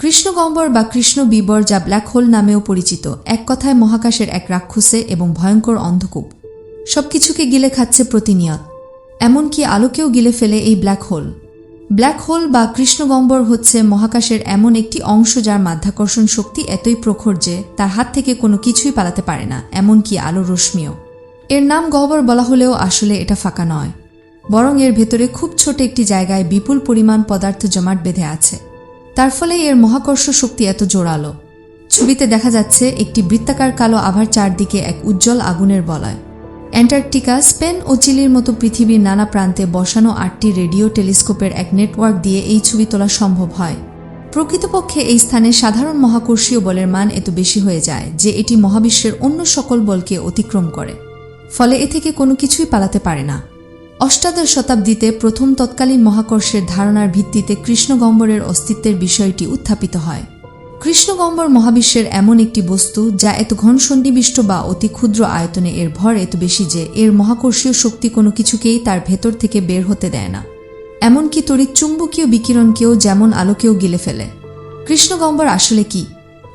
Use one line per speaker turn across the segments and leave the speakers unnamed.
কৃষ্ণগহ্বর বা কৃষ্ণ বিবর যা black hole নামেও পরিচিত, এক কথায় মহাকাশের এক রাক্ষসে এবং ভয়ঙ্কর অন্ধকূপ। সবকিছুকে গিলে খাচ্ছে প্রতিনিয়ত। এমনকি আলোকেও গিলে ফেলে এই ব্ল্যাক হোল। ব্ল্যাক হোল বা কৃষ্ণগম্বর হচ্ছে মহাকাশের এমন একটি অংশ যার মাধ্যাকর্ষণ শক্তি এতই প্রখর যে তার হাত থেকে কোনো কিছুই পালাতে পারে না, এমনকি আলো রশ্মিও। এর নাম গহ্বর বলা হলেও আসলে এটা ফাঁকা নয়। বরং এর ভেতরে খুব ছোট একটি জায়গায় বিপুল পরিমাণ পদার্থ জমাট বেঁধে আছে। তার ফলে এর মহাকর্ষ শক্তি এত জোরালো। ছবিতে দেখা যাচ্ছে একটি বৃত্তাকার কালো আভার চারদিকে এক উজ্জ্বল আগুনের বলয়। অ্যান্টার্কটিকা, স্পেন ও চিলির মতো পৃথিবীর নানা প্রান্তে বসানো আটটি রেডিও টেলিস্কোপের এক নেটওয়ার্ক দিয়ে এই ছবি তোলা সম্ভব হয়। প্রকৃতপক্ষে এই স্থানে সাধারণ মহাকর্ষীয় বলের মান এত বেশি হয়ে যায় যে এটি মহাবিশ্বের অন্য সকল বলকে অতিক্রম করে। ফলে এ থেকে কোনো কিছুই পালাতে পারে না। অষ্টাদশ শতাব্দীতে প্রথম তৎকালীন মহাকর্ষের ধারণার ভিত্তিতে কৃষ্ণগম্বরের অস্তিত্বের বিষয়টি উত্থাপিত হয়। কৃষ্ণগম্বর মহাবিশ্বের এমন একটি বস্তু যা এত ঘন সন্নিবিষ্ট বা অতি ক্ষুদ্র আয়তনে এর ভর এত বেশি যে এর মহাকর্ষীয় শক্তি কোনো কিছুকেই তার ভেতর থেকে বের হতে দেয় না। এমনকি তড়িৎ চুম্বকীয় বিকিরণকেও যেমন আলোকেও গিলে ফেলে। কৃষ্ণগম্বর আসলে কি?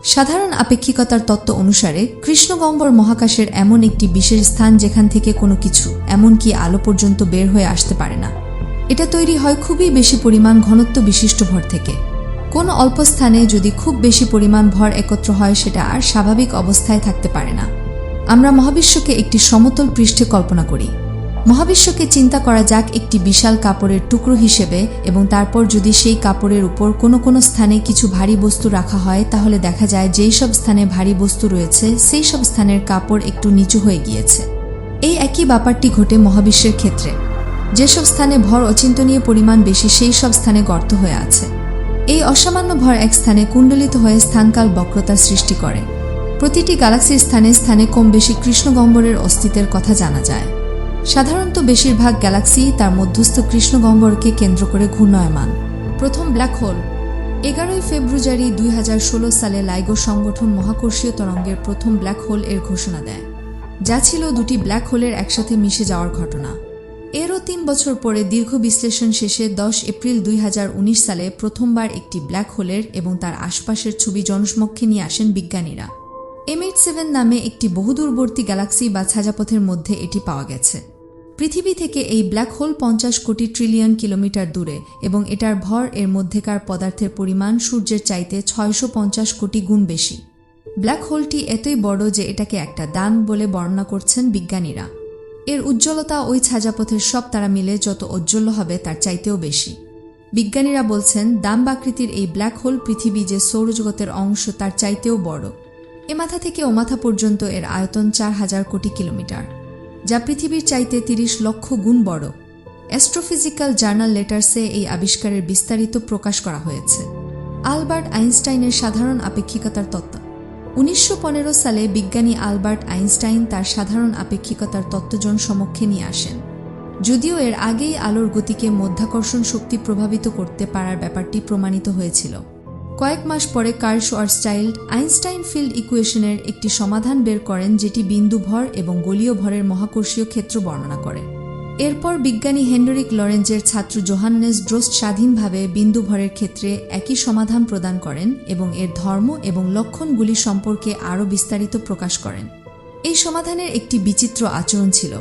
সাধারণ আপেক্ষিকতার তত্ত্ব অনুসারে কৃষ্ণগম্বর মহাকাশের এমন একটি বিশেষ স্থান যেখান থেকে কোনো কিছু, এমনকি আলো পর্যন্ত বের হয়ে আসতে পারে না। এটা তৈরি হয় খুবই বেশি পরিমাণ ঘনত্ব বিশিষ্ট ভর থেকে। কোনো অল্প স্থানে যদি খুব বেশি পরিমাণ ভর একত্র হয়, সেটা আর স্বাভাবিক অবস্থায় থাকতে পারে না। আমরা মহাবিশ্বকে একটি সমতল পৃষ্ঠে কল্পনা করি। মহাবিশ্বকে চিন্তা করা যাক একটি বিশাল কাপড়ের টুকরো হিসেবে এবং তারপর যদি সেই কাপড়ের উপর কোনো কোনো স্থানে কিছু ভারী বস্তু রাখা হয়, তাহলে দেখা যায় যেই সব স্থানে ভারী বস্তু রয়েছে, সেই সব স্থানের কাপড় একটু নিচু হয়ে গিয়েছে। এই একই ব্যাপারটি ঘটে মহাবিশ্বের ক্ষেত্রে। যেসব স্থানে ভর অচিন্তনীয় পরিমাণ বেশি, সেই সব স্থানে গর্ত হয়ে আছে। এই অসামান্য ভর এক স্থানে কুণ্ডলিত হয়ে স্থানকাল বক্রতা সৃষ্টি করে। প্রতিটি গ্যালাক্সির স্থানে স্থানে কম বেশি কৃষ্ণগম্বরের অস্তিত্বের কথা জানা যায়। সাধারণত বেশিরভাগ গ্যালাক্সি তার মধ্যস্থ কৃষ্ণগহ্বরকে কেন্দ্র করে ঘূর্ণায়মান। প্রথম ব্ল্যাক হোল। এগারোই ফেব্রুয়ারি দুই হাজার ষোলো সালে লাইগো সংগঠন মহাকর্ষীয় তরঙ্গের প্রথম ব্ল্যাক হোল এর ঘোষণা দেয়। যা ছিল দুটি ব্ল্যাক হোলের একসাথে মিশে যাওয়ার ঘটনা। এরও তিন বছর পরে দীর্ঘ বিশ্লেষণ শেষে দশ এপ্রিল দুই হাজার উনিশ সালে প্রথমবার একটি ব্ল্যাক হোলের এবং তার আশপাশের ছবি জনসমক্ষে নিয়ে আসেন বিজ্ঞানীরা। এম সেভেন নামে একটি বহুদূরবর্তী গ্যালাক্সি বা ছাজাপথের মধ্যে এটি পাওয়া গেছে। পৃথিবী থেকে এই ব্ল্যাক হোল পঞ্চাশ কোটি ট্রিলিয়ন কিলোমিটার দূরে এবং এটার ভর এর মধ্যেকার পদার্থের পরিমাণ সূর্যের চাইতে ছয়শো পঞ্চাশ কোটি গুণ বেশি। ব্ল্যাক হোলটি এতই বড় যে এটাকে একটা দান বলে বর্ণনা করছেন বিজ্ঞানীরা। এর উজ্জ্বলতা ওই ছাজাপথের সব তারা মিলে যত উজ্জ্বল হবে তার চাইতেও বেশি। বিজ্ঞানীরা বলছেন, দাম্বাকৃতির এই ব্ল্যাক হোল পৃথিবী যে সৌরজগতের অংশ তার চাইতেও বড়। এ মাথা থেকে ও মাথা পর্যন্ত এর আয়তন চার হাজার কোটি কিলোমিটার। যা পৃথিবীর চাইতে তিরিশ লক্ষ গুণ বড়। অ্যাস্ট্রোফিজিক্যাল জার্নাল লেটার্সে এই আবিষ্কারের বিস্তারিত প্রকাশ করা হয়েছে। আলবার্ট আইনস্টাইনের সাধারণ আপেক্ষিকতার তত্ত্ব। উনিশশো পনেরো সালে বিজ্ঞানী আলবার্ট আইনস্টাইন তার সাধারণ আপেক্ষিকতার তত্ত্বজন সমক্ষে নিয়ে আসেন। যদিও এর আগেই আলোর গতিকে মধ্যাকর্ষণ শক্তি প্রভাবিত করতে পারার ব্যাপারটি প্রমাণিত হয়েছিল। কয়েক মাস পরে কার্ল শোয়ারস্টাইল্ড আইনস্টাইন ফিল্ড ইকুয়েশনের একটি সমাধান বের করেন, যেটি বিন্দু ভর এবং গলীয় ভরের মহাকর্ষীয় ক্ষেত্র বর্ণনা করে। এরপর বিজ্ঞানী হেনরিক লরেঞ্জের ছাত্র জোহান্নেস ড্রোস্ট স্বাধীনভাবে বিন্দু ভরের ক্ষেত্রে একই সমাধান প্রদান করেন এবং এর ধর্ম এবং লক্ষণগুলি সম্পর্কে আরও বিস্তারিত প্রকাশ করেন। এই সমাধানের একটি বিচিত্র আচরণ ছিল।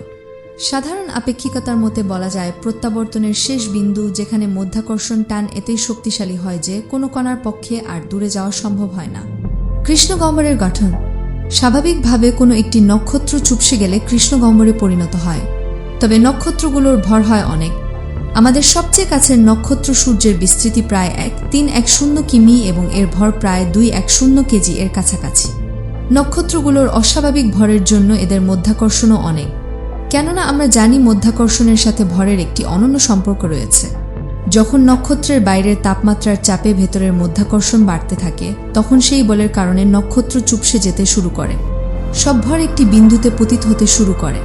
সাধারণ আপেক্ষিকতার মতে বলা যায়, প্রত্যাবর্তনের শেষ বিন্দু যেখানে মধ্যাকর্ষণ টান এতই শক্তিশালী হয় যে কোনো কণার পক্ষে আর দূরে যাওয়া সম্ভব হয় না। কৃষ্ণগহ্বরের গঠন। স্বাভাবিকভাবে কোনো একটি নক্ষত্র চুপসে গেলে কৃষ্ণগহ্বরে পরিণত হয়। তবে নক্ষত্রগুলোর ভর হয় অনেক। আমাদের সবচেয়ে কাছের নক্ষত্র সূর্যের বিস্তৃতি প্রায় এক, তিন এক শূন্য কিমি এবং এর ভর প্রায় দুই এক শূন্য কেজি এর কাছাকাছি। নক্ষত্রগুলোর অস্বাভাবিক ভরের জন্য এদের মধ্যাকর্ষণও অনেক। কেননা আমরা জানি মধ্যাকর্ষণের সাথে ভরের একটি অনন্য সম্পর্ক রয়েছে। যখন নক্ষত্রের বাইরের তাপমাত্রার চাপে ভেতরের মধ্যাকর্ষণ বাড়তে থাকে, তখন সেই বলের কারণে নক্ষত্র চুপসে যেতে শুরু করে। সব ভর একটি বিন্দুতে পতিত হতে শুরু করে।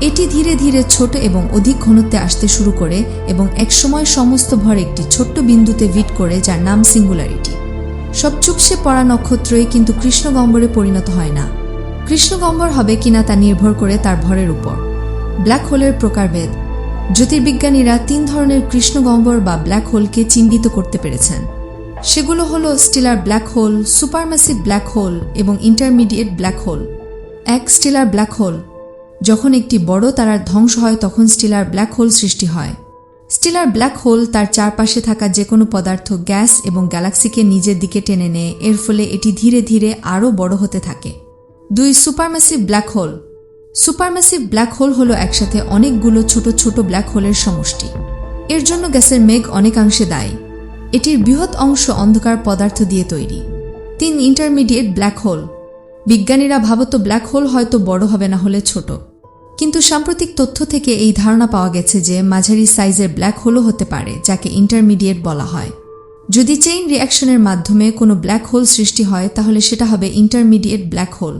এটি ধীরে ধীরে ছোট এবং অধিক ঘনত্বে আসতে শুরু করে এবং একসময় সমস্ত ভর একটি ছোট্ট বিন্দুতে ভিট করে, যার নাম সিঙ্গুলারিটি। সব চুপসে পড়া নক্ষত্রই কিন্তু কৃষ্ণগম্বরে পরিণত হয় না। কৃষ্ণগম্বর হবে কিনা তা নির্ভর করে তার ভরের উপর। ব্ল্যাক হোলের প্রকারভেদ। জ্যোতির্বিজ্ঞানীরা তিন ধরনের কৃষ্ণগহ্বর বা ব্ল্যাক হোলকে চিহ্নিত করতে পেরেছেন। সেগুলো হলো stellar black hole, supermassive black hole এবং ইন্টারমিডিয়েট ব্ল্যাক হোল। এক, স্টিলার ব্ল্যাক হোল। যখন একটি বড় তারার ধ্বংস হয়, তখন স্টিলার ব্ল্যাক হোল সৃষ্টি হয়। স্টিলার ব্ল্যাক হোল তার চারপাশে থাকা যে কোনো পদার্থ গ্যাস এবং গ্যালাক্সিকে নিজের দিকে টেনে নেয়। এর ফলে এটি ধীরে ধীরে আরও বড় হতে থাকে। দুই, supermassive black hole. Supermassive black hole হলো একসাথে অনেকগুলো ছোট ছোট ব্ল্যাক হোলের সমষ্টি। এর জন্য গ্যাসের মেঘ অনেকাংশে দায়ী। এটির বৃহৎ অংশ অন্ধকার পদার্থ দিয়ে তৈরি। তিন ইন্টারমিডিয়েট ব্ল্যাক হোল বিজ্ঞানীরা ভাবত ব্ল্যাক হোল হয়তো বড় হবে না হলে ছোট। কিন্তু সাম্প্রতিক তথ্য থেকে এই ধারণা পাওয়া গেছে যে মাঝারি সাইজের ব্ল্যাক হোলও হতে পারে, যাকে ইন্টারমিডিয়েট বলা হয়। যদি চেইন রিয়াকশনের মাধ্যমে কোনো ব্ল্যাক হোল সৃষ্টি হয়, তাহলে সেটা হবে ইন্টারমিডিয়েট ব্ল্যাক হোল